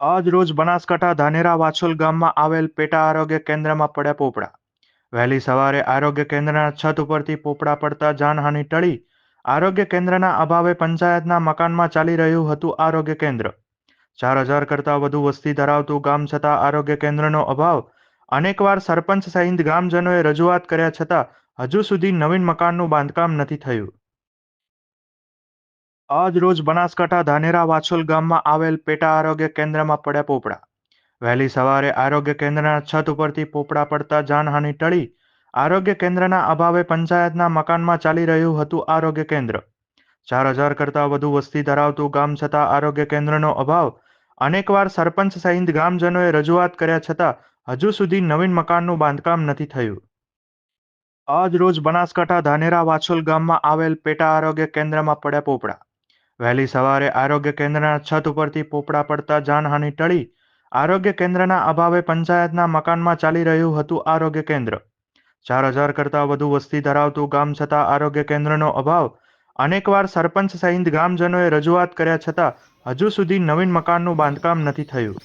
આજ રોજ બનાસકાંઠા ધાનેરા વાછોલ ગામમાં આવેલ પેટા આરોગ્ય કેન્દ્રમાં પડ્યા પોપડા. વહેલી સવારે આરોગ્ય કેન્દ્રના છત ઉપરથી પોપડા પડતા જાનહાનિ ટળી. આરોગ્ય કેન્દ્રના અભાવે પંચાયતના મકાનમાં ચાલી રહ્યું હતું આરોગ્ય કેન્દ્ર. ચાર હજાર કરતાં વધુ વસ્તી ધરાવતું ગામ છતાં આરોગ્ય કેન્દ્રનો અભાવ. અનેકવાર સરપંચ સહિત ગ્રામજનોએ રજૂઆત કર્યા છતાં હજુ સુધી નવીન મકાનનું બાંધકામ નથી થયું. આજ રોજ બનાસકાંઠા ધાનેરા વાછોલ ગામમાં આવેલ પેટા આરોગ્ય કેન્દ્રમાં પડ્યા પોપડા. વહેલી સવારે આરોગ્ય કેન્દ્રના છત ઉપરથી પોપડા પડતા જાનહાનિ ટળી. આરોગ્ય કેન્દ્રના અભાવે પંચાયતના મકાનમાં ચાલી રહ્યું હતું આરોગ્ય કેન્દ્ર. ચાર હજાર કરતાં વધુ વસ્તી ધરાવતું ગામ છતાં આરોગ્ય કેન્દ્રનો અભાવ. અનેકવાર સરપંચ સહિત ગ્રામજનોએ રજૂઆત કર્યા છતાં હજુ સુધી નવીન મકાનનું બાંધકામ નથી થયું. આજ રોજ બનાસકાંઠા ધાનેરા વાછોલ ગામમાં આવેલ પેટા આરોગ્ય કેન્દ્રમાં પડ્યા પોપડા. વહેલી સવારે આરોગ્ય કેન્દ્રના છત ઉપરથી પોપડા પડતા જાનહાનિ ટળી. આરોગ્ય કેન્દ્રના અભાવે પંચાયતના મકાનમાં ચાલી રહ્યું હતું આરોગ્ય કેન્દ્ર. ચાર હજાર કરતાં વધુ વસ્તી ધરાવતું ગામ છતાં આરોગ્ય કેન્દ્રનો અભાવ. અનેકવાર સરપંચ સહિત ગ્રામજનોએ રજૂઆત કર્યા છતાં હજુ સુધી નવીન મકાનનું બાંધકામ નથી થયું.